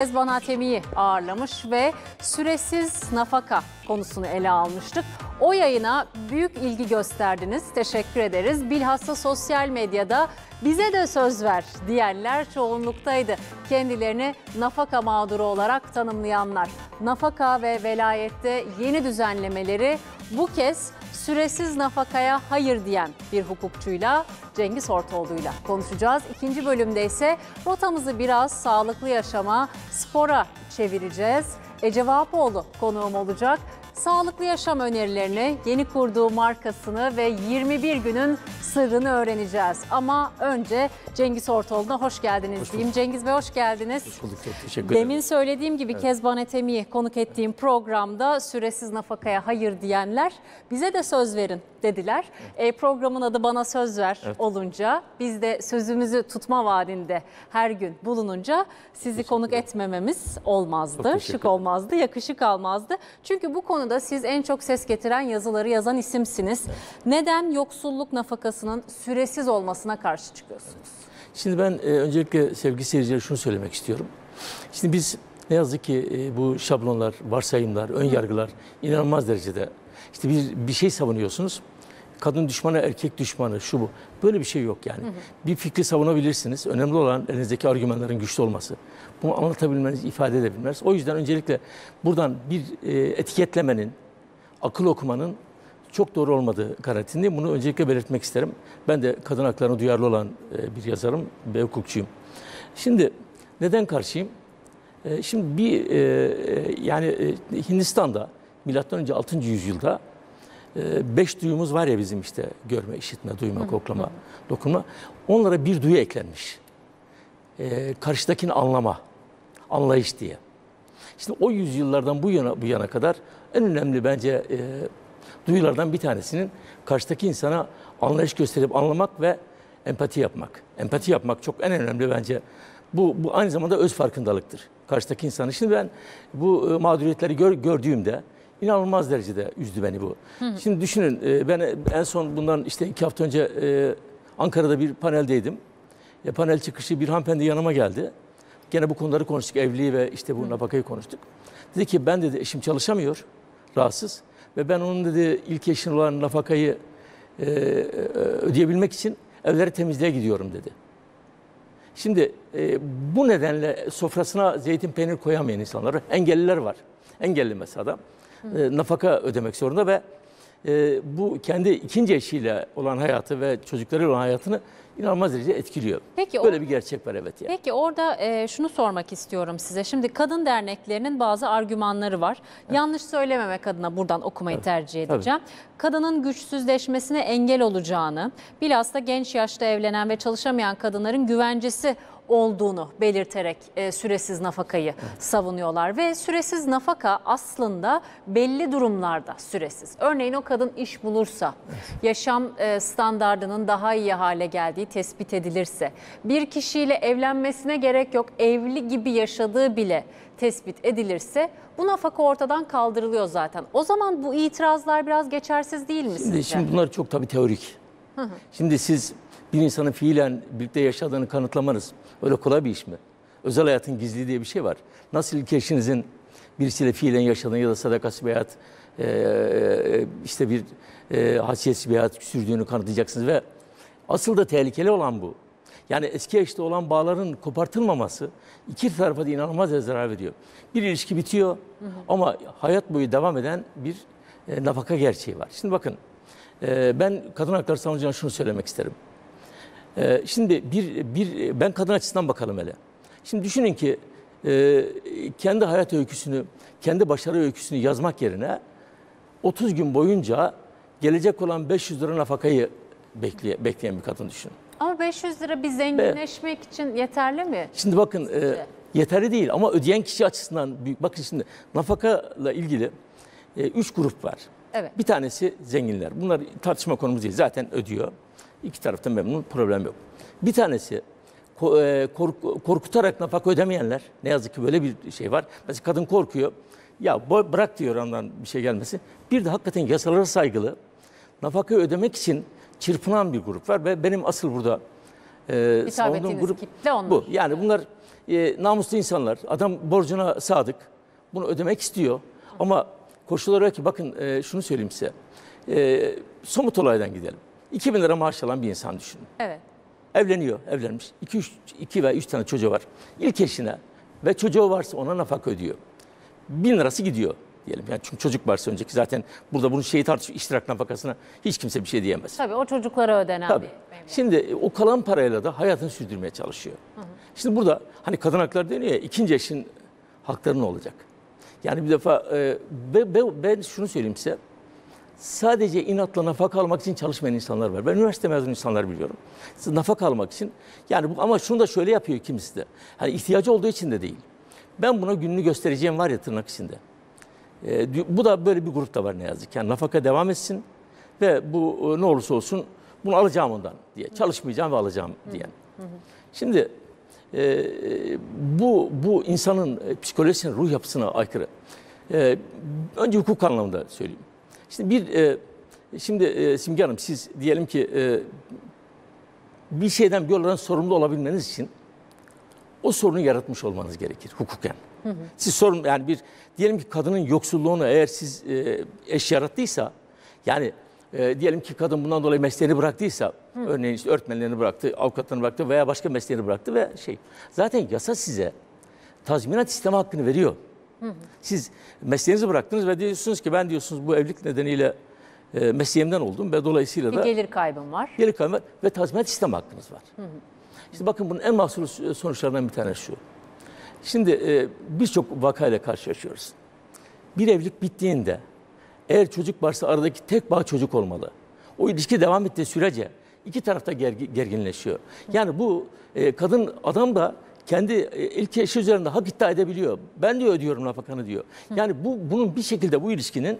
Kezban Atemi'yi ağırlamış ve süresiz nafaka konusunu ele almıştık. O yayına büyük ilgi gösterdiniz. Teşekkür ederiz. Bilhassa sosyal medyada bize de söz ver diyenler çoğunluktaydı. Kendilerini nafaka mağduru olarak tanımlayanlar. Nafaka ve velayette yeni düzenlemeleri bu kez süresiz nafakaya hayır diyen bir hukukçuyla Cengiz Ortoğlu'yla konuşacağız. İkinci bölümde ise rotamızı biraz sağlıklı yaşama, spora çevireceğiz. Ece Vahapoğlu konuğum olacak. Sağlıklı yaşam önerilerini, yeni kurduğu markasını ve 21 günün sırrını öğreneceğiz. Ama önce Cengiz Ortoğlu'na hoş geldiniz diyeyim. Cengiz Bey hoş geldiniz. Hoş bulduk çok teşekkür ederim. Demin söylediğim gibi Kezban Etemi'yi konuk ettiğim programda süresiz nafakaya hayır diyenler bize de söz verin dediler. E, programın adı Bana Söz Ver olunca biz de sözümüzü tutma vaadinde her gün bulununca sizi konuk etmememiz olmazdı. Şık olmazdı, yakışık almazdı. Çünkü bu konuda siz en çok ses getiren yazıları yazan isimsiniz. Neden yoksulluk nafakasının süresiz olmasına karşı çıkıyorsunuz? Şimdi ben e, öncelikle sevgili seyircilere şunu söylemek istiyorum. Şimdi biz ne yazık ki e, bu şablonlar, varsayımlar, ön yargılar inanılmaz derecede. İşte bir, bir şey savunuyorsunuz. Kadın düşmanı, erkek düşmanı, şu bu. Böyle bir şey yok yani. Bir fikri savunabilirsiniz. Önemli olan elinizdeki argümanların güçlü olması. Bunu anlatabilmeniz, ifade edebilmeniz. O yüzden öncelikle buradan bir e, etiketlemenin, akıl okumanın çok doğru olmadığı kanaatindeyim. Bunu öncelikle belirtmek isterim. Ben de kadın haklarına duyarlı olan e, bir yazarım ve hukukçuyum. Şimdi neden karşıyım? E, Şimdi bir yani Hindistan'da milattan önce 6. yüzyılda beş duyumuz var ya bizim işte görme, işitme, duyma, koklama, dokunma. Onlara bir duyu eklenmiş. E, karşıdakini anlama, anlayış diye. Şimdi o yüzyıllardan bu yana bu yana kadar en önemli bence e, duyulardan bir tanesinin karşıdaki insana anlayış gösterip anlamak ve empati yapmak. Empati yapmak çok en önemli bence. Bu, bu aynı zamanda öz farkındalıktır. Karşıdaki insanı. Şimdi ben bu e, mağduriyetleri gör, gördüğümde inanılmaz derecede üzdü beni bu. Şimdi düşünün e, ben en son bundan işte iki hafta önce e, Ankara'da bir paneldeydim. E, panel çıkışı bir hanımefendi yanıma geldi. Gene bu konuları konuştuk. Evliliği ve işte bu nafakayı konuştuk. Dedi ki ben dedi eşim çalışamıyor, rahatsız. Ve ben onun dedi ilk eşin olan nafakayı e, e, ödeyebilmek için evleri temizliğe gidiyorum dedi. Şimdi e, bu nedenle sofrasına zeytin peynir koyamayan insanlar, engelliler var. Engelli mesela e, nafaka ödemek zorunda ve e, bu kendi ikinci eşiyle olan hayatı ve çocuklarıyla olan hayatını inanılmaz derece etkiliyor. Peki o- Böyle bir gerçek var evet. Yani. Peki orada e, şunu sormak istiyorum size. Şimdi kadın derneklerinin bazı argümanları var. Yanlış söylememek adına buradan okumayı tercih tabii. edeceğim. Kadının güçsüzleşmesine engel olacağını, bilhassa genç yaşta evlenen ve çalışamayan kadınların güvencesi olduğunu belirterek e, süresiz nafakayı savunuyorlar ve süresiz nafaka aslında belli durumlarda süresiz. Örneğin o kadın iş bulursa, yaşam e, standardının daha iyi hale geldiği tespit edilirse, bir kişiyle evlenmesine gerek yok, evli gibi yaşadığı bile tespit edilirse bu nafaka ortadan kaldırılıyor zaten. O zaman bu itirazlar biraz geçersiz değil mi Şimdi, sizce? şimdi bunlar çok tabii teorik. Şimdi siz bir insanın fiilen birlikte yaşadığını kanıtlamanız öyle kolay bir iş mi? Özel hayatın gizliliği diye bir şey var. Nasıl ilk eşinizin birisiyle fiilen yaşadığını ya da sadakası bir hayat, e, işte bir e, hasiyetsiz bir hayat sürdüğünü kanıtlayacaksınız ve asıl da tehlikeli olan bu. Yani eski eşte olan bağların kopartılmaması iki tarafa da inanılmaz zarar veriyor. Bir ilişki bitiyor ama hayat boyu devam eden bir e, nafaka gerçeği var. Şimdi bakın e, ben kadın hakları savunucuna şunu söylemek isterim. E, şimdi bir, bir ben kadın açısından bakalım hele. Şimdi düşünün ki e, kendi hayat öyküsünü, kendi başarı öyküsünü yazmak yerine 30 gün boyunca gelecek olan 500 lira nafakayı bekleye, bekleyen bir kadın düşünün. Ama 500 lira bir zenginleşmek için yeterli mi? Şimdi bakın e, yeterli değil ama ödeyen kişi açısından büyük. Bakın şimdi nafakayla ilgili e, üç grup var. Evet. Bir tanesi zenginler. Bunlar tartışma konumuz değil. Zaten ödüyor. İki taraftan memnun, problem yok. Bir tanesi e, kork- korkutarak nafaka ödemeyenler. Ne yazık ki böyle bir şey var. Mesela kadın korkuyor. Ya bırak diyor ondan bir şey gelmesi. Bir de hakikaten yasalara saygılı. Nafaka ödemek için çırpınan bir grup var ve benim asıl burada e, savunduğum grup kitle onlar. bu. Yani bunlar e, namuslu insanlar. Adam borcuna sadık. Bunu ödemek istiyor. Ama koşul olarak ki bakın e, şunu söyleyeyim size. E, somut olaydan gidelim. 2000 lira maaş alan bir insan düşünün. Evet. Evleniyor, evlenmiş. 2 3 2 ve 3 tane çocuğu var. İlk eşine ve çocuğu varsa ona nafaka ödüyor. 1000 lirası gidiyor diyelim. Yani çünkü çocuk varsa önceki zaten burada bunun şeyi tartışıyor iştirak nafakasına hiç kimse bir şey diyemez. Tabii o çocuklara ödenen Tabii. bir. Şimdi e, o kalan parayla da hayatını sürdürmeye çalışıyor. Şimdi burada hani kadın hakları deniyor ya ikinci eşin hakları ne olacak? Yani bir defa e, ve- ve- ben şunu söyleyeyim size. Sadece inatla nafaka almak için çalışmayan insanlar var. Ben üniversite mezunu insanlar biliyorum. Nafaka almak için yani bu, ama şunu da şöyle yapıyor kimisi de. Hani ihtiyacı olduğu için de değil. Ben buna gününü göstereceğim var ya tırnak içinde. E, bu da böyle bir grupta var ne yazık. Yani nafaka devam etsin ve bu e, ne olursa olsun bunu alacağım ondan diye. Çalışmayacağım ve alacağım diyen. Şimdi e, bu bu insanın e, psikolojisine, ruh yapısına aykırı. E, önce hukuk anlamında söyleyeyim. Şimdi bir e, şimdi e, Simge Hanım siz diyelim ki e, bir şeyden bir olaydan sorumlu olabilmeniz için o sorunu yaratmış olmanız gerekir hukuken. Siz sorun yani bir diyelim ki kadının yoksulluğunu eğer siz e, eş yarattıysa yani e, diyelim ki kadın bundan dolayı mesleğini bıraktıysa örneğin işte öğretmenlerini bıraktı, avukatlarını bıraktı veya başka mesleğini bıraktı ve şey zaten yasa size tazminat isteme hakkını veriyor. Siz mesleğinizi bıraktınız ve diyorsunuz ki ben diyorsunuz bu evlilik nedeniyle e, mesleğimden oldum ve dolayısıyla Bir da gelir kaybım var. geri kalma ve tazminat isteme hakkınız var. İşte bakın bunun en mahsur sonuçlarından bir tanesi şu. Şimdi e, birçok vakayla karşılaşıyoruz. Bir evlilik bittiğinde eğer çocuk varsa aradaki tek bağ çocuk olmalı. O ilişki devam ettiği sürece iki tarafta gergi- gerginleşiyor. Yani bu e, kadın adam da kendi e, ilk eşi üzerinde hak iddia edebiliyor. Ben diyor ödüyorum nafakanı diyor. Yani bu bunun bir şekilde bu ilişkinin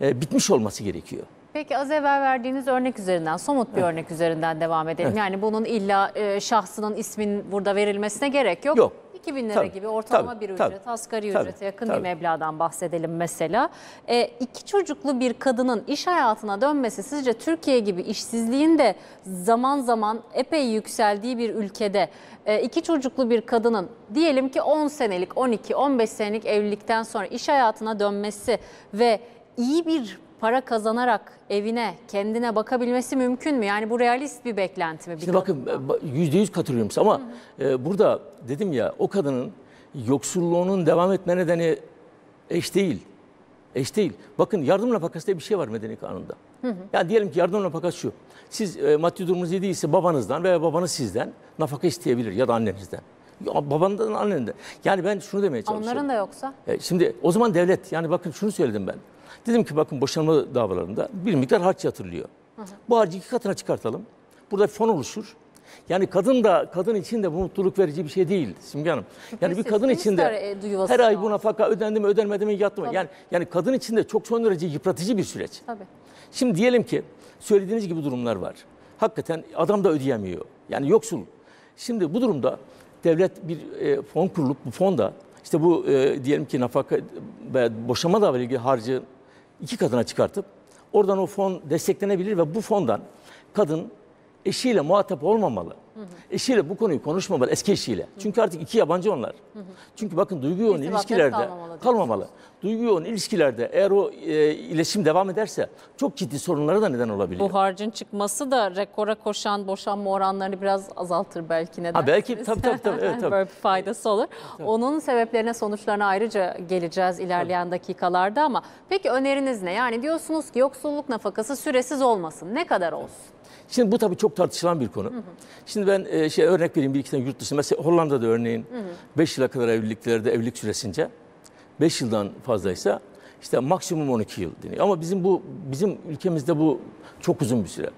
e, bitmiş olması gerekiyor. Peki az evvel verdiğiniz örnek üzerinden, somut bir örnek üzerinden devam edelim. Evet. Yani bunun illa e, şahsının ismin burada verilmesine gerek yok. Yok. 2000 lira Tabii, gibi ortalama tabii, bir ücret, tabii, asgari tabii, ücrete yakın tabii. bir meblağdan bahsedelim mesela. E, iki çocuklu bir kadının iş hayatına dönmesi sizce Türkiye gibi işsizliğin de zaman zaman epey yükseldiği bir ülkede e, iki çocuklu bir kadının diyelim ki 10 senelik, 12-15 senelik evlilikten sonra iş hayatına dönmesi ve iyi bir para kazanarak evine, kendine bakabilmesi mümkün mü? Yani bu realist bir beklenti mi? Bir Şimdi bakın ba- yüzde yüz katılıyorum size ama e, burada dedim ya o kadının yoksulluğunun devam etme nedeni eş değil. Eş değil. Bakın yardım nafakası diye bir şey var medeni kanunda. Yani diyelim ki yardım nafakası şu. Siz e, maddi durumunuz iyi değilse babanızdan veya babanız sizden nafaka isteyebilir ya da annenizden. Ya babandan annenden. Yani ben şunu demeye çalışıyorum. Onların da yoksa? E, Şimdi o zaman devlet yani bakın şunu söyledim ben. Dedim ki bakın boşanma davalarında bir miktar harç yatırılıyor. Bu harcı iki katına çıkartalım. Burada fon oluşur. Yani kadın da kadın için de bu mutluluk verici bir şey değil Simge Hanım. Yani bir kadın için de e, her ay bu nafaka ödendi mi ödenmedi mi yattı mı? Yani yani kadın için de çok son derece yıpratıcı bir süreç. Tabii. Şimdi diyelim ki söylediğiniz gibi durumlar var. Hakikaten adam da ödeyemiyor. Yani yoksul. Şimdi bu durumda devlet bir e, fon kurulup bu fonda işte bu e, diyelim ki nafaka ve boşanma davayla ilgili harcı iki katına çıkartıp oradan o fon desteklenebilir ve bu fondan kadın eşiyle muhatap olmamalı. Eşiyle bu konuyu konuşmamalı eski eşiyle. Çünkü artık iki yabancı onlar. Çünkü bakın duygu yoğun ilişkilerde kalmamalı kalmamalı. Duygu yoğun ilişkilerde eğer o e, iletişim devam ederse çok ciddi sorunlara da neden olabiliyor. Bu harcın çıkması da rekora koşan boşanma oranlarını biraz azaltır belki neden? Ha, belki, tabii, tabii, tabii, evet, tabii. Böyle bir faydası olur. Onun sebeplerine, sonuçlarına ayrıca geleceğiz ilerleyen dakikalarda ama peki öneriniz ne? Yani diyorsunuz ki yoksulluk nafakası süresiz olmasın. Ne kadar olsun? Şimdi bu tabii çok tartışılan bir konu. Şimdi ben e, şey örnek vereyim bir iki tane yurt dışı. Mesela Hollanda'da örneğin 5 yıla kadar evliliklerde evlilik süresince 5 yıldan fazlaysa işte maksimum 12 yıl deniyor. Ama bizim bu bizim ülkemizde bu çok uzun bir süre.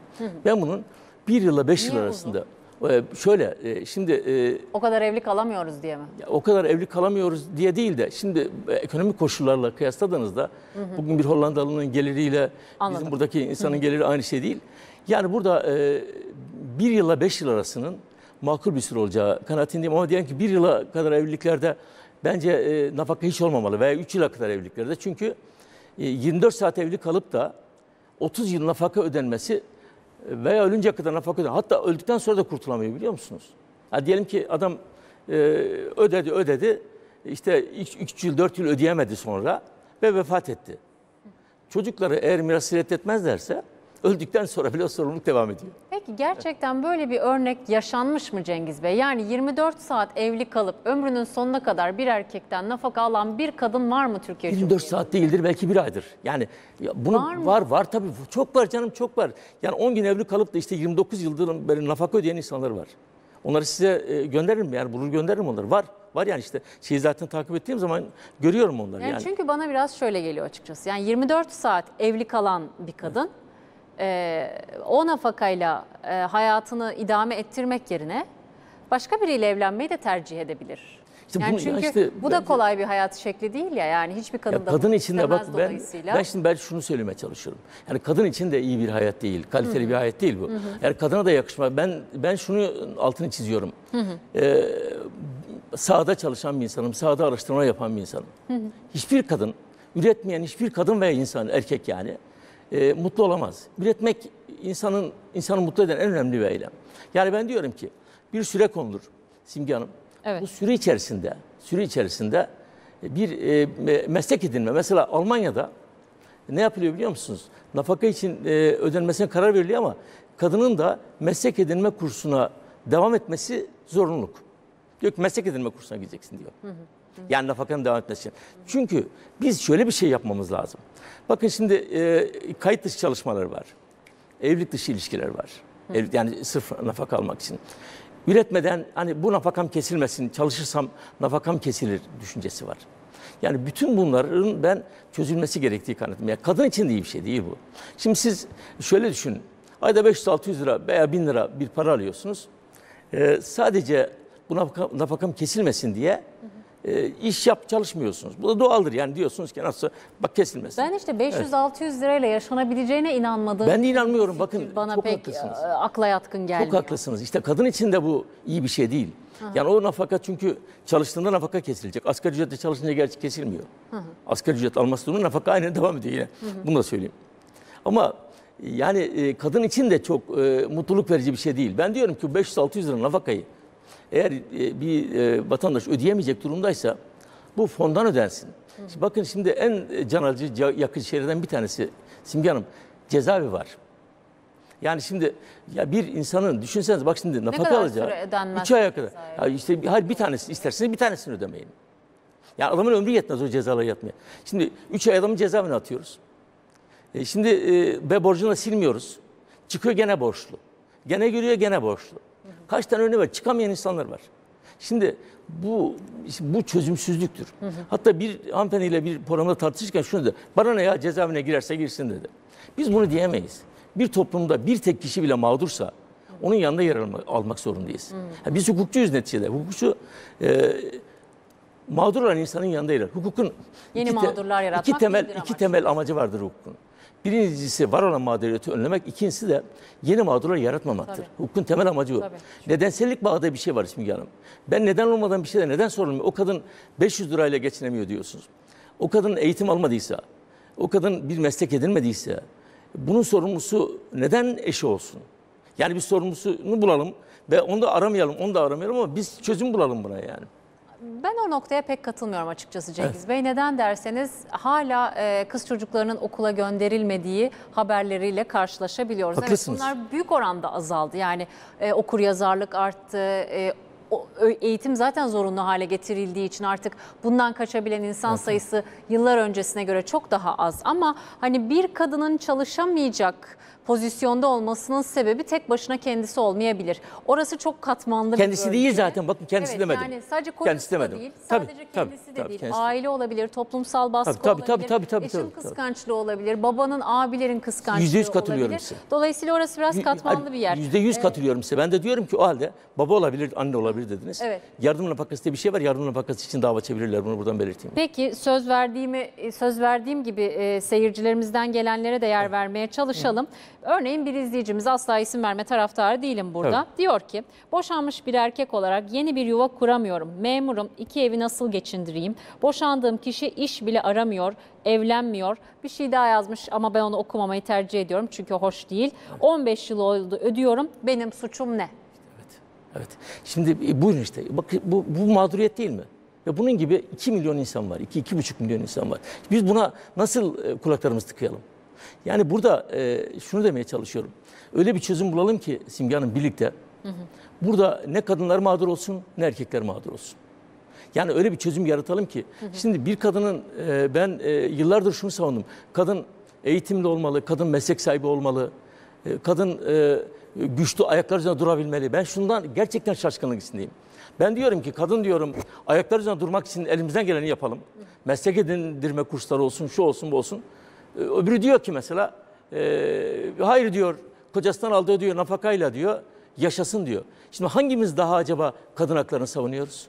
Ben bunun 1 yılla 5 yıl arasında e, şöyle e, şimdi e, O kadar evlilik alamıyoruz diye mi? o kadar evli kalamıyoruz diye değil de şimdi ekonomik koşullarla kıyasladığınızda bugün bir Hollandalı'nın geliriyle Anladım. bizim buradaki insanın geliri aynı şey değil. Yani burada bir yılla beş yıl arasının makul bir süre olacağı kanaatindeyim ama diyelim ki bir yıla kadar evliliklerde bence e, nafaka hiç olmamalı veya üç yıla kadar evliliklerde çünkü e, 24 saat evli kalıp da 30 yıl nafaka ödenmesi veya ölünce kadar nafaka ödüyor. Hatta öldükten sonra da kurtulamıyor biliyor musunuz? Ha, diyelim ki adam e, ödedi ödedi işte 3 yıl 4 yıl ödeyemedi sonra ve vefat etti. Çocukları eğer mirası reddetmezlerse öldükten sonra bile o sorumluluk devam ediyor. Peki gerçekten böyle bir örnek yaşanmış mı Cengiz Bey? Yani 24 saat evli kalıp ömrünün sonuna kadar bir erkekten nafaka alan bir kadın var mı Türkiye 24 Cumhuriyeti'nde? saat değildir belki bir aydır. Yani ya bunu Var var, mı? var tabii çok var canım çok var. Yani 10 gün evli kalıp da işte 29 yıldır böyle nafaka ödeyen insanlar var. Onları size e, gönderirim yani bulur gönderirim onları. Var. Var yani işte şeyi zaten takip ettiğim zaman görüyorum onları Yani yani. çünkü bana biraz şöyle geliyor açıkçası. Yani 24 saat evli kalan bir kadın e, o nafakayla e, hayatını idame ettirmek yerine başka biriyle evlenmeyi de tercih edebilir. İşte yani bu- çünkü işte bu da kolay bir hayat şekli değil ya. Yani hiçbir kadın Ya da kadın bunu içinde bak ben ben şimdi ben şunu söylemeye çalışıyorum. Yani kadın için de iyi bir hayat değil, kaliteli bir hayat değil bu. Yani kadına da yakışmaz. Ben ben şunu altını çiziyorum. Ee, sahada çalışan bir insanım, sahada araştırma yapan bir insanım. Hiçbir kadın, üretmeyen hiçbir kadın veya insan, erkek yani e, mutlu olamaz. Üretmek insanın insanı mutlu eden en önemli bir eylem. Yani ben diyorum ki bir süre konulur Simge Hanım. Evet. Bu süre içerisinde, süre içerisinde bir e, me- meslek edinme. Mesela Almanya'da ne yapılıyor biliyor musunuz? Nafaka için e, ödenmesine karar veriliyor ama kadının da meslek edinme kursuna devam etmesi zorunluluk. Diyor ki meslek edinme kursuna gideceksin diyor. Yani nafakanın devam etmesi için. Çünkü biz şöyle bir şey yapmamız lazım. Bakın şimdi e, kayıt dışı çalışmalar var. Evlilik dışı ilişkiler var. Evlilik, yani sırf nafaka almak için. Üretmeden hani bu nafakam kesilmesin, çalışırsam nafakam kesilir düşüncesi var. Yani bütün bunların ben çözülmesi gerektiği kanaatim. Yani kadın için de iyi bir şey değil bu. Şimdi siz şöyle düşünün. Ayda 500-600 lira veya 1000 lira bir para alıyorsunuz. Ee, sadece bu nafaka, nafakam kesilmesin diye e, iş yap çalışmıyorsunuz. Bu da doğaldır yani diyorsunuz ki nasıl bak kesilmesin. Ben işte 500-600 lirayla yaşanabileceğine inanmadığım Ben de inanmıyorum. Bakın bana çok pek haklısınız. e, akla yatkın gelmiyor. Çok haklısınız. İşte kadın için de bu iyi bir şey değil. Yani o nafaka çünkü çalıştığında nafaka kesilecek. Asgari ücretle çalışınca gerçi kesilmiyor. Asgari ücret alması durumunda nafaka aynen devam ediyor yine. Bunu da söyleyeyim. Ama yani e, kadın için de çok e, mutluluk verici bir şey değil. Ben diyorum ki 500-600 lira nafakayı eğer e, bir e, vatandaş ödeyemeyecek durumdaysa bu fondan ödensin. Şimdi bakın şimdi en can alıcı, yakıcı şeylerden bir tanesi Simge Hanım cezaevi var. Yani şimdi ya bir insanın düşünseniz bak şimdi nafaka kadar alacağı ödenmez 3 aya kadar. Ya işte hayır bir tanesi isterseniz bir tanesini ödemeyin. Ya adamın ömrü yetmez o cezaları yatmaya. Şimdi 3 ay adamı cezaevine atıyoruz. E şimdi e, ve borcunu da silmiyoruz. Çıkıyor gene borçlu. Gene giriyor gene borçlu. Kaç tane örneği var? Çıkamayan insanlar var. Şimdi bu bu çözümsüzlüktür. Hatta bir hanımefendiyle bir programda tartışırken şunu dedi. Bana ne ya cezaevine girerse girsin dedi. Biz bunu diyemeyiz. Bir toplumda bir tek kişi bile mağdursa onun yanında yer alma- almak zorundayız. Ha, biz hukukçuyuz neticede. Hukukçu e, mağdur olan insanın yanında yer alır. Hukukun Yeni iki te- mağdurlar yaratmak iki temel iki amaç. temel amacı vardır hukukun. Birincisi var olan mağduriyeti önlemek, ikincisi de yeni mağdurlar yaratmamaktır. Tabii. Hukukun temel amacı bu. Tabii. Nedensellik bağda bir şey var Simge Hanım. Ben neden olmadan bir şeyde neden sorulmuyor? O kadın 500 lirayla geçinemiyor diyorsunuz. O kadın eğitim almadıysa, o kadın bir meslek edinmediyse bunun sorumlusu neden eşi olsun? Yani bir sorumlusunu bulalım ve onu da aramayalım, onu da aramayalım ama biz çözüm bulalım buna yani. Noktaya pek katılmıyorum açıkçası Cengiz Bey. Neden derseniz hala e, kız çocuklarının okula gönderilmediği haberleriyle karşılaşabiliyoruz. Haklısınız. Evet bunlar büyük oranda azaldı. Yani e, okur yazarlık arttı. e, o- eğitim zaten zorunlu hale getirildiği için artık bundan kaçabilen insan sayısı yıllar öncesine göre çok daha az. Ama hani bir kadının çalışamayacak pozisyonda olmasının sebebi tek başına kendisi olmayabilir. Orası çok katmanlı bir Kendisi değil zaten. Bakın kendisi evet, demedim. Yani sadece Kendisi demedim. değil, Tabii, sadece tabii, kendisi de tabii, değil. kendisi. Aile olabilir, toplumsal baskı Tabii, tabii, olabilir, tabii, tabii, eşin tabii, tabii. kıskançlığı olabilir, babanın, abilerin kıskançlığı Yüzde yüz katılıyorum olabilir. size. Dolayısıyla orası biraz katmanlı bir yer. Yüzde yüz katılıyorum size. Ben de diyorum ki o halde baba olabilir, anne olabilir dediniz. Evet. Yardım nafakası diye bir şey var. Yardım nafakası için dava çevirirler. Bunu buradan belirteyim. Peki söz verdiğimi söz verdiğim gibi e, seyircilerimizden gelenlere de yer vermeye çalışalım. Örneğin bir izleyicimiz asla isim verme taraftarı değilim burada. Diyor ki boşanmış bir erkek olarak yeni bir yuva kuramıyorum. Memurum iki evi nasıl geçindireyim? Boşandığım kişi iş bile aramıyor, evlenmiyor. Bir şey daha yazmış ama ben onu okumamayı tercih ediyorum çünkü hoş değil. 15 yıl oldu ödüyorum. Benim suçum ne? Evet. Şimdi e, buyurun işte. Bak bu, bu mağduriyet değil mi? Ve bunun gibi 2 milyon insan var. 2-2,5 milyon insan var. Biz buna nasıl e, kulaklarımızı tıkayalım? Yani burada e, şunu demeye çalışıyorum. Öyle bir çözüm bulalım ki Simge Hanım birlikte. Burada ne kadınlar mağdur olsun ne erkekler mağdur olsun. Yani öyle bir çözüm yaratalım ki. Şimdi bir kadının e, ben e, yıllardır şunu savundum. Kadın eğitimli olmalı, kadın meslek sahibi olmalı. e, Kadın e, güçlü ayaklar üzerinde durabilmeli. Ben şundan gerçekten şaşkınlık içindeyim. Ben diyorum ki kadın diyorum ayaklar üzerinde durmak için elimizden geleni yapalım. Meslek edindirme kursları olsun, şu olsun, bu olsun. E, Öbürü diyor ki mesela e, hayır diyor kocasından aldığı diyor nafakayla diyor yaşasın diyor. Şimdi hangimiz daha acaba kadın haklarını savunuyoruz?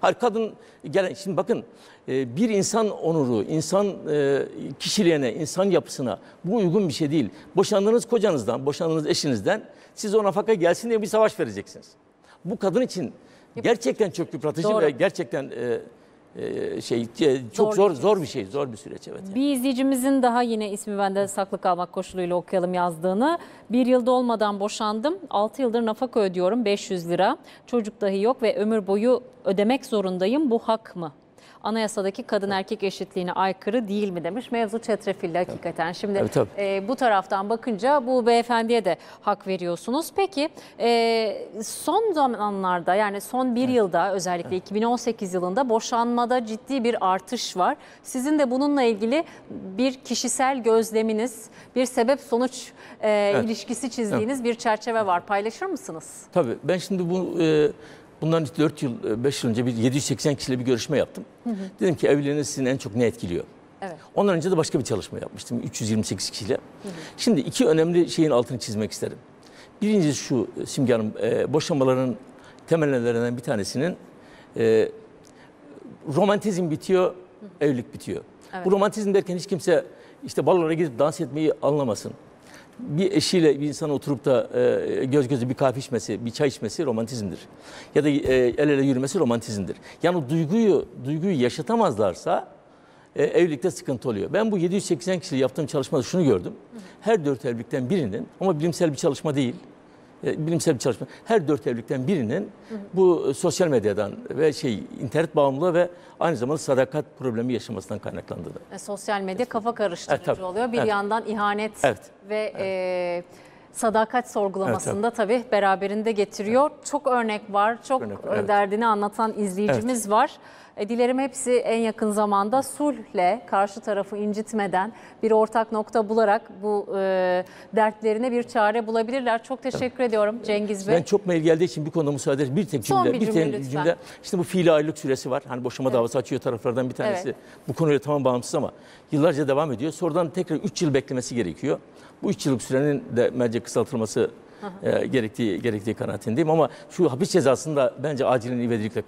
Hayır kadın gelen şimdi bakın e, bir insan onuru, insan e, kişiliğine, insan yapısına bu uygun bir şey değil. Boşandığınız kocanızdan, boşandığınız eşinizden siz o nafaka gelsin diye bir savaş vereceksiniz. Bu kadın için gerçekten çok yıpratıcı Doğru. ve gerçekten e, şey e, çok Zor zor bir zor bir şey, zor bir süreç evet. Bir izleyicimizin daha yine ismi bende saklı kalmak koşuluyla okuyalım yazdığını. Bir yılda olmadan boşandım. 6 yıldır nafaka ödüyorum 500 lira. Çocuk dahi yok ve ömür boyu ödemek zorundayım. Bu hak mı? Anayasadaki kadın erkek eşitliğine aykırı değil mi demiş. Mevzu çetrefilli hakikaten. Şimdi Evet, tabii. e, bu taraftan bakınca bu beyefendiye de hak veriyorsunuz. Peki e, son zamanlarda yani son bir yılda özellikle 2018 yılında boşanmada ciddi bir artış var. Sizin de bununla ilgili bir kişisel gözleminiz, bir sebep sonuç e, ilişkisi çizdiğiniz bir çerçeve var. Paylaşır mısınız? Tabii ben şimdi bu e, bundan 4 yıl, 5 yıl önce bir 780 kişiyle bir görüşme yaptım. Dedim ki evliliğiniz sizin en çok ne etkiliyor? Evet. Ondan önce de başka bir çalışma yapmıştım 328 kişiyle. Şimdi iki önemli şeyin altını çizmek isterim. Birincisi şu Simge Hanım, e, boşanmaların temel nedenlerinden bir tanesinin e, romantizm bitiyor, evlilik bitiyor. Bu romantizm derken hiç kimse işte balolara gidip dans etmeyi anlamasın. Bir eşiyle bir insan oturup da e, göz göze bir kahve içmesi, bir çay içmesi romantizmdir. Ya da e, el ele yürümesi romantizmdir. Yani duyguyu duyguyu yaşatamazlarsa e, evlilikte sıkıntı oluyor. Ben bu 780 kişiyle yaptığım çalışmada şunu gördüm. Her dört evlilikten birinin ama bilimsel bir çalışma değil. E, bilimsel bir çalışma. Her dört evlilikten birinin bu sosyal medyadan ve şey internet bağımlılığı ve aynı zamanda sadakat problemi yaşamasından kaynaklandığını. E, sosyal medya kafa karıştırıcı Evet, tabii. oluyor. Bir Evet. yandan ihanet Evet. ve e, sadakat sorgulamasını da tabii beraberinde getiriyor. Çok örnek var, çok Örnek evet. derdini anlatan izleyicimiz var. E, dilerim hepsi en yakın zamanda sulhle karşı tarafı incitmeden bir ortak nokta bularak bu e, dertlerine bir çare bulabilirler. Çok teşekkür ediyorum Cengiz Bey. Ben çok mail geldiği için bir konuda müsaade ederim. Bir tek Son cümle, bir cümle tek lütfen. cümle. İşte bu fiili ayrılık süresi var. Hani boşama davası açıyor taraflardan bir tanesi. Evet. Bu konuyla tamam bağımsız ama yıllarca devam ediyor. Sonradan tekrar 3 yıl beklemesi gerekiyor. Bu 3 yıllık sürenin de bence kısaltılması e, gerektiği gerektiği kanaatindeyim. Ama şu hapis cezasında bence acilen ivedilikle